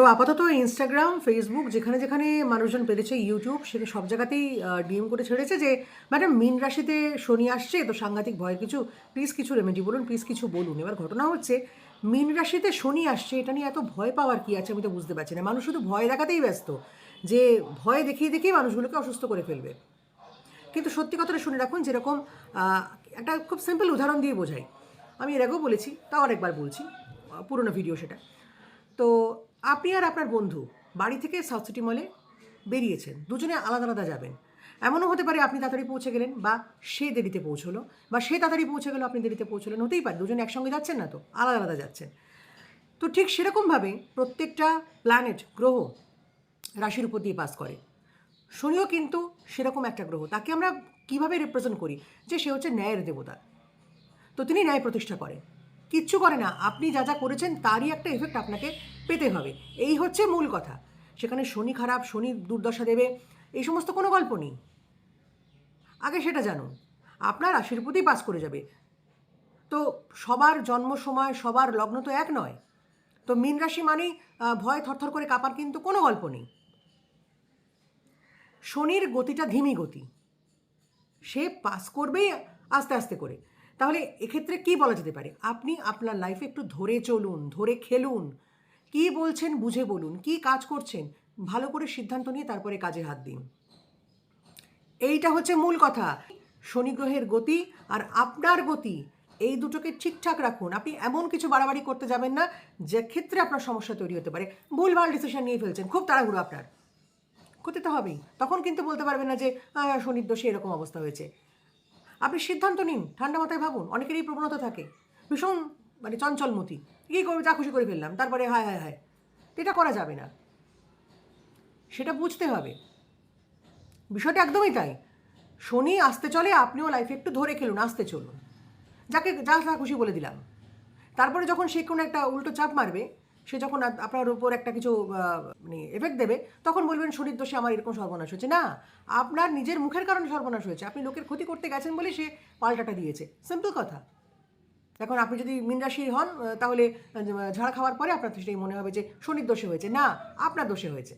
তো আপাতত Instagram Facebook যেখানে যেখানে মানুষজন পেরেছে ইউটিউব সেখানে সব জায়গাতেই ডিএম করে ছেড়েছে যে, ম্যাডাম, মিন রাশিতে শনি আসছে, তো সাংঘাতিক ভয় কিছু প্লিজ কিছু রেমেডি বলুন প্লিজ কিছু বলুন। এবার ঘটনা হচ্ছে, মিন রাশিতে শনি আসছে, এটা নিয়ে এত ভয় পাওয়ার কি আছে আমি তো বুঝতে পারছি না। মানুষ শুধু ভয় দেখাতেই ব্যস্ত, যে ভয় দেখিয়ে দেখিয়ে মানুষগুলোকে অসুস্থ করে ফেলবে। কিন্তু সত্যি কথাটা শুনে রাখুন, যেরকম একটা খুব সিম্পল উদাহরণ দিয়ে বোঝাই। আমি এর আগেও বলেছি, তাও আরেকবার বলছি, পুরোনো ভিডিও সেটা। তো আপনি আর আপনার বন্ধু বাড়ি থেকে সাউথ সিটি মলে বেরিয়েছেন। দুজনে আলাদা আলাদা যাবেন। এমনও হতে পারে আপনি তাড়াতাড়ি পৌঁছে গেলেন বা সে দেরিতে পৌঁছলো বা সে তাড়াতাড়ি পৌঁছে গেলো, আপনি দেরিতে পৌঁছলেন, হতেই পারে। দুজনে একসঙ্গে যাচ্ছেন না তো, আলাদা আলাদা যাচ্ছেন। তো ঠিক সেরকমভাবে প্রত্যেকটা প্ল্যানেট গ্রহ রাশির উপর দিয়ে পাস করে। শনিও কিন্তু সেরকম একটা গ্রহ, তাকে আমরা কীভাবে রিপ্রেজেন্ট করি? যে সে হচ্ছে ন্যায়ের দেবতা। তো তিনি ন্যায় প্রতিষ্ঠা করেন। কিচ্ছু করে না, আপনি যা যা করেছেন তারই একটা এফেক্ট আপনাকে পেতে হবে। এই হচ্ছে মূল কথা। সেখানে শনি খারাপ, শনি দুর্দশা দেবে, এই সমস্ত কোনো গল্প নেই। আগে সেটা জানুন। আপনার রাশির প্রতি পাস করে যাবে। তো সবার জন্ম সময়, সবার লগ্ন তো এক নয়। তো মীন রাশি মানেই ভয় থরথর করে কাঁপার কিন্তু কোনো গল্প নেই। শনির গতিটা ধিমি গতি। সে পাস করবেই আস্তে আস্তে করে। তাহলে এক্ষেত্রে কি বলা যেতে পারে? আপনি আপনার লাইফে একটু ধরে চলুন, ধরে খেলুন। কি বলছেন বুঝে বলুন, কি কাজ করছেন? ভালো করে সিদ্ধান্ত নিয়ে তারপরে কাজে হাত দিন। এইটা হচ্ছে মূল কথা। শনি গ্রহের গতি আর আপনার গতি, এই দুটোকে ঠিকঠাক রাখুন। আপনি এমন কিছু বাড়াবাড়ি করতে যাবেন না, যে ক্ষেত্রে আপনার সমস্যা তৈরি হতে পারে। ভুলভাল ডিসিশন নিয়ে ফেলছেন, খুব তাড়াহুড়ো আপনার। করতে তো হবেই। তখন কিন্তু বলতে পারবেন না যে শনির দোষে এরকম অবস্থা হয়েছে। আপনি সিদ্ধান্ত নিন, ঠান্ডা মাথায় ভাবুন, অনেকেরই প্রবণতা থাকে। ভীষণ মানে চঞ্চলমতি। কী করবে, যা খুশি করে ফেললাম। তারপরে হায় হায় হায়। এটা করা যাবে না। সেটা বুঝতে হবে। বিষয়টা একদমই তাই। শনি আসতে চলে, আপনিও লাইফে একটু ধরে খেলুন, আসতে চলুন। যাকে, যা যা খুশি বলে দিলাম। তারপরে যখন সে কোনো একটা উল্টো চাপ মারবে, সে যখন আপনার উপর একটা কিছু মানে এফেক্ট দেবে, তখন বলবেন, শনির দোষে আমার এরকম সর্বনাশ হয়েছে। না, আপনার নিজের মুখের কারণে সর্বনাশ হয়েছে। আপনি লোকের ক্ষতি করতে গেছেন বলে সে পাল্টাটা দিয়েছে। সিম্পল কথা। এখন আপনি যদি মিন হন তাহলে ঝাড় খাওয়ার পরে আপনার সেটাই মনে হবে যে শনির দোষে হয়েছে। না, আপনার দোষে হয়েছে।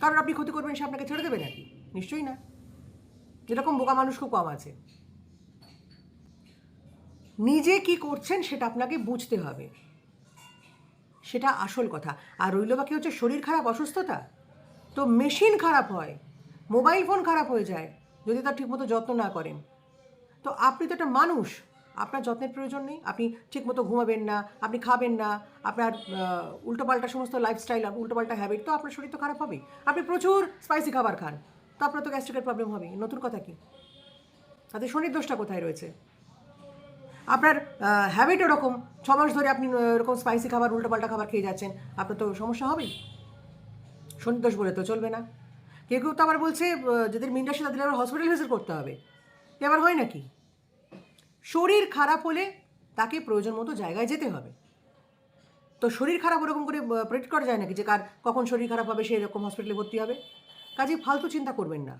কারণ আপনি ক্ষতি করবেন সে আপনাকে ছেড়ে দেবে নাকি? নিশ্চয়ই না। যেরকম বোকা মানুষ খুব কম আছে। নিজে কি করছেন সেটা আপনাকে বুঝতে হবে। সেটা আসল কথা। আর রইল বাকি হচ্ছে শরীর খারাপ, অসুস্থতা। তো মেশিন খারাপ হয়, মোবাইল ফোন খারাপ হয়ে যায়, যদি তার ঠিকমতো যত্ন না করেন। তো আপনি তো একটা মানুষ আপনার যত্নের প্রয়োজন নেই, আপনি ঠিকমতো ঘুমাবেন না, আপনি খাবেন না, আপনার উল্টোপাল্টা সমস্ত লাইফস্টাইল উল্টোপাল্টা হ্যাবিট তো আপনার শরীর তো খারাপ হবে আপনি প্রচুর স্পাইসি খাবার খান, তো আপনার তো গ্যাস্ট্রিকের প্রবলেম হবে নতুন কথা কি? তাতে শনির দোষটা কোথায় রয়েছে? আপনার হ্যাবিট ওরকম ছ মাস ধরে আপনি এরকম স্পাইসি খাবার, উল্টোপাল্টা খাবার খেয়ে যাচ্ছেন, আপনার তো সমস্যা হবেই। শনির দোষ বলে তো চলবে না। কেউ কেউ তো আবার বলছে যাদের মিন্ডাসে তাদের আবার হসপিটাল ভিজিট করতে হবে। এ আবার হয় নাকি? শরীর খারাপ হলে তাকে প্রয়োজন মতো জায়গায় যেতে হবে। তো শরীর খারাপ ওরকম করে প্রেডিক্ট করা যায় নাকি যে কার কখন শরীর খারাপ হবে, সে এরকম হসপিটালে ভর্তি হবে? কাজে ফালতু চিন্তা করবেন না।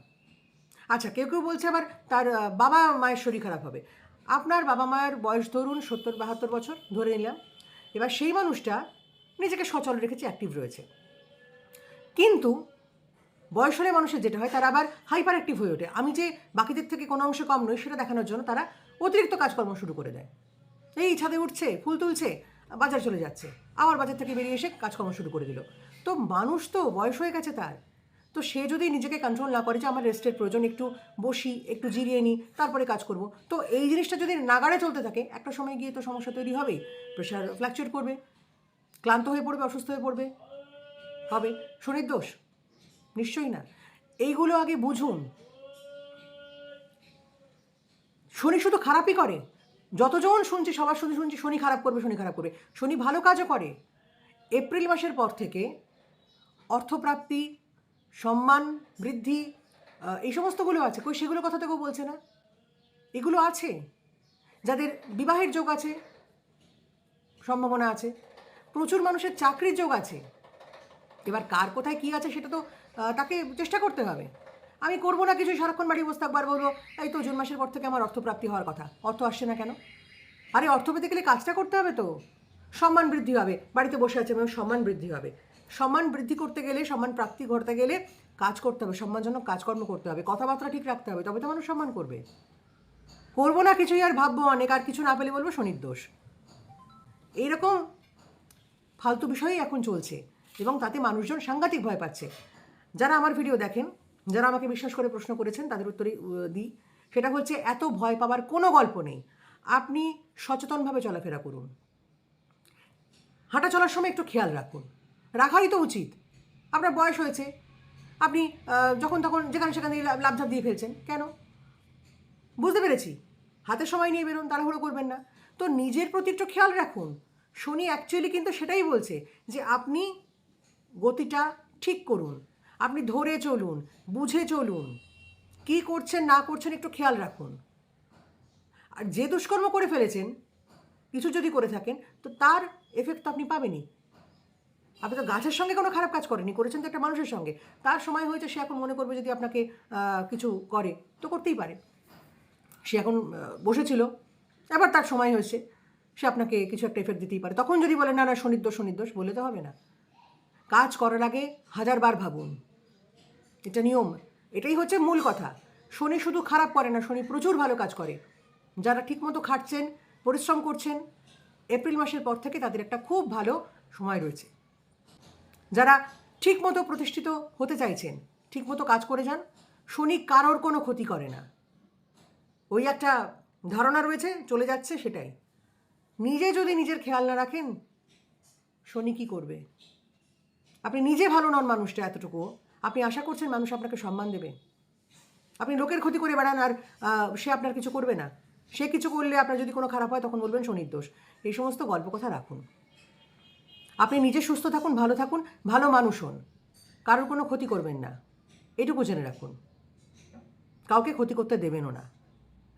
আচ্ছা কেউ কেউ বলছে আবার তার বাবা মায়ের শরীর খারাপ হবে। আপনার বাবা মায়ের বয়স ধরুন সত্তর, বাহাত্তর বছর, ধরে নিলাম। এবার সেই মানুষটা নিজেকে সচল রেখেছে অ্যাক্টিভ রয়েছে। কিন্তু বয়স হলে মানুষের যেটা হয়, তারা আবার হাইপার অ্যাক্টিভ হয়ে ওঠে। আমি যে বাকিদের থেকে কোনো অংশে কম নই, সেটা দেখানোর জন্য তারা অতিরিক্ত কাজকর্ম শুরু করে দেয়। এই ছাদে উঠছে, ফুল তুলছে, বাজার চলে যাচ্ছে। আবার বাজার থেকে বেরিয়ে এসে কাজকর্ম শুরু করে দিল। তো মানুষ তো বয়স হয়ে গেছে তার। তো সে যদি নিজেকে কন্ট্রোল না করে যে আমার রেস্টের প্রয়োজন, একটু বসি, একটু জিরিয়ে নিই, তারপরে কাজ করব। তো এই জিনিসটা যদি নাগাড়ে চলতে থাকে, একটা সময় গিয়ে তো সমস্যা তৈরি হবেই। প্রেশার ফ্ল্যাকচুয়েট করবে, ক্লান্ত হয়ে পড়বে, অসুস্থ হয়ে পড়বে। হবে। শনির দোষ? নিশ্চয়ই না। এইগুলো আগে বুঝুন। শনি শুধু খারাপই করে। যতজন শুনছি সবার শুধু শুনছি শনি খারাপ করবে, শনি খারাপ করবে। শনি ভালো কাজও করে। এপ্রিল মাসের পর থেকে অর্থপ্রাপ্তি, সম্মান বৃদ্ধি এই সমস্তগুলো আছে। কই সেগুলো কথা তো কেউ বলছে না। এগুলো আছে। যাদের বিবাহের যোগ আছে, সম্ভাবনা আছে। প্রচুর মানুষের চাকরির যোগ আছে। এবার কার কোথায় কী আছে সেটা তো তাকে চেষ্টা করতে হবে। আমি করব না কিছু সারাক্ষণ বাড়ি বসে থাকবার বলব, এই তো জুন মাসের পর থেকে আমার অর্থপ্রাপ্তি হওয়ার কথা, অর্থ আসছে না কেন? আরে অর্থ পেতে গেলে কাজটা করতে হবে তো। সম্মান বৃদ্ধি হবে, বাড়িতে বসে আছে এবং সম্মান বৃদ্ধি হবে। সম্মান বৃদ্ধি করতে গেলে, সম্মান প্রাপ্তি করতে গেলে কাজ করতে হবে, সম্মানজনক কাজকর্ম করতে হবে, কথাবার্তা ঠিক রাখতে হবে, তবে তো মানুষ সম্মান করবে। করব না কিছুই আর ভাববো অনেক, আর কিছু না পেলে বলব শনির দোষ। এইরকম ফালতু বিষয়ই এখন চলছে, এবং তাতে মানুষজন সাংঘাতিক ভয় পাচ্ছে। যারা আমার ভিডিও দেখেন যারা আমাকে বিশ্বাস করে প্রশ্ন করেছেন, তাদের উত্তরে দিই। সেটা হচ্ছে, এত ভয় পাওয়ার কোনো গল্প নেই। আপনি সচেতনভাবে চলাফেরা করুন। হাঁটা চলার সময় একটু খেয়াল রাখুন। রাখাই তো উচিত। আপনার বয়স হয়েছে। আপনি যখন তখন যেখানে সেখানে লাভঝাপ দিয়ে ফেলছেন। কেন? বুঝতে পেরেছি। হাতে সময় নিয়ে বেরোন, তাড়াহুড়ো করবেন না। তো নিজের প্রতি একটু খেয়াল রাখুন। শনি অ্যাকচুয়ালি কিন্তু সেটাই বলছে যে, আপনি গতিটা ঠিক করুন। আপনি ধরে চলুন, বুঝে চলুন। কি করছেন, না করছেন একটু খেয়াল রাখুন। আর যে দুষ্কর্ম করে ফেলেছেন, কিছু যদি করে থাকেন, তো তার এফেক্ট তো আপনি পাবেনই। আপনি তো গাছের সঙ্গে কোনো খারাপ কাজ করেনি করেছেন তো একটা মানুষের সঙ্গে। তার সময় হয়েছে, সে এখন মনে করবে যদি আপনাকে কিছু করে, তো করতেই পারে। সে এখন বসেছিল, এবার তার সময় হয়েছে, সে আপনাকে কিছু একটা এফেক্ট দিতেই পারে। তখন যদি বলেন না না শনির্দোষ শনির্দোষ বলে তো হবে না। কাজ করার আগে হাজারবার ভাবুন। এটা নিয়ম। এটাই হচ্ছে মূল কথা। শনি শুধু খারাপ করে না, শনি প্রচুর ভালো কাজ করে। যারা ঠিকমতো খাটছেন, পরিশ্রম করছেন, এপ্রিল মাসের পর থেকে তাদের একটা খুব ভালো সময় রয়েছে। যারা ঠিকমতো প্রতিষ্ঠিত হতে চাইছেন, ঠিকমতো কাজ করে যান, শনি কারোর কোনো ক্ষতি করে না। ওই একটা ধারণা রয়েছে, চলে যাচ্ছে সেটাই। নিজে যদি নিজের খেয়াল না রাখেন, শনি কি করবে? আপনি নিজে ভালো নন মানুষটা এতটুকু। আপনি আশা করছেন মানুষ আপনাকে সম্মান দেবে? আপনি লোকের ক্ষতি করে বেড়ান আর সে আপনার কিছু করবে না। সে কিছু করলে আপনার যদি কোনো খারাপ হয় তখন বলবেন শনির দোষ। এই সমস্ত গল্প কথা রাখুন। আপনি নিজে সুস্থ থাকুন, ভালো থাকুন, ভালো মানুষ হন। কারোর কোনো ক্ষতি করবেন না। এটুকু জেনে রাখুন। কাউকে ক্ষতি করতে দেবেনও না।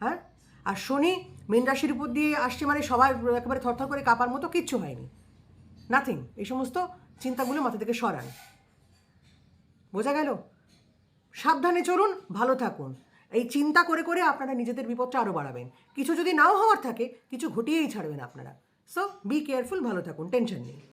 হ্যাঁ? আর শনি মীন রাশির উপর দিয়ে আসছে মানে সবার একেবারে থরথর করে কাঁপার মতো কিচ্ছু হয়নি। নাথিং এই সমস্ত চিন্তাগুলো মাথা থেকে সরান। বোঝা গেল? সাবধানে চলুন, ভালো থাকুন। এই চিন্তা করে করে আপনারা নিজেদের বিপদটা আরও বাড়াবেন। কিছু যদি নাও হওয়ার থাকে, কিছু ঘটিয়েই ছাড়বেন আপনারা। সো বি কেয়ারফুল ভালো থাকুন, টেনশন নেই।